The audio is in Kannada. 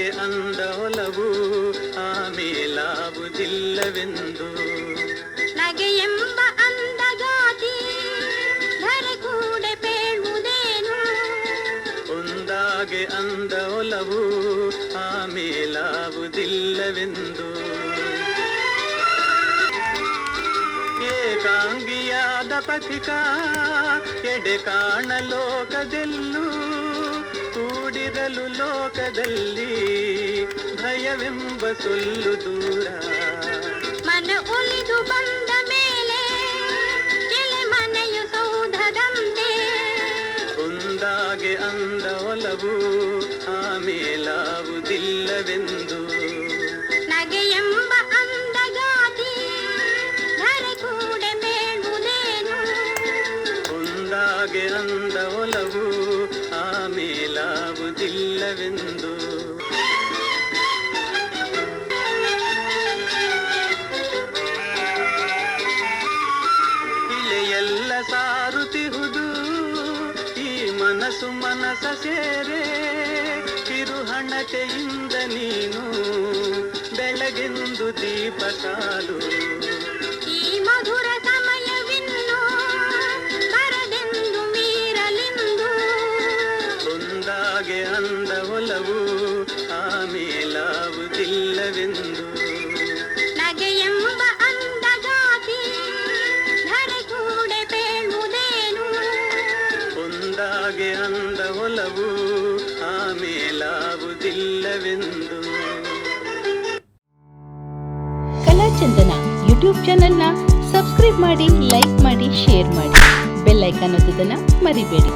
ಒಂದಾಗೆ ಅಂದವಲವು ಒಲವು ಆಮೇಲಾಗುವುದಿಲ್ಲವೆಂದು ನಗೆಯೆಂಬ ಅಂದಗಾತಿ ಧರೆಗೂಡೆ ಬೇಳುವುದೇನು ಒಂದಾಗೆ ಅಂದ ಒಲವು ಆಮೇಲಾಗುವುದಿಲ್ಲವೆಂದು ಏಕಾಂಗಿಯಾದ ಪಥಿಕ ಎಡೆ ಕಾಣ ಲೋಕದೆಲ್ಲೂ ಕೂಡಿರಲು ಲೋಕದಲ್ಲಿ ಭಯವೆಂಬ ಸೊಲ್ಲು ದೂರ. ಮನ ಉಳಿದು ಬಂದ ಮೇಲೆ ಕೆಳೆ ಮನೆಯು ಸೌಧದಂತೆ. ಒಂದಾಗೆ ಅಂದ ಒಲವು ಆಮೇಲಾವುದಿಲ್ಲವೆಂದು ನಗೆಯೆಂಬ ಆಮೇಲಾಗುವುದಿಲ್ಲವೆಂದು ಇಲೆಯೆಲ್ಲ ಸಾರುತಿಹುದು ಈ ಮನಸ್ಸು ಮನಸ ಸೇರೆ. ಕಿರುಹಣತೆಯಿಂದ ನೀನು ಬೆಳಗೆಂದು ದೀಪ ಸಾಲು ಒಲವು ಆಮೇಲಾವುದಿಲ್ಲವೆಂದು ನಗೆಯೆಂಬ ಅಂದಗಾತಿ ಧರೆಗೂಡೆ ಬೇಳುವುದೇನು ಒಂದಾಗೆ ಅಂದ ಒಲವು ಆಮೇಲಾಗುವುದಿಲ್ಲವೆಂದು ಕಲಾಚಂದನ ಯೂಟ್ಯೂಬ್ ಚಾನೆಲ್ನ ಸಬ್ಸ್ಕ್ರೈಬ್ ಮಾಡಿ ಲೈಕ್ ಮಾಡಿ ಶೇರ್ ಮಾಡಿ. ಬೆಲ್ ಐಕಾನ್ ಒತ್ತೋದನ್ನ ಮರಿಬೇಡಿ.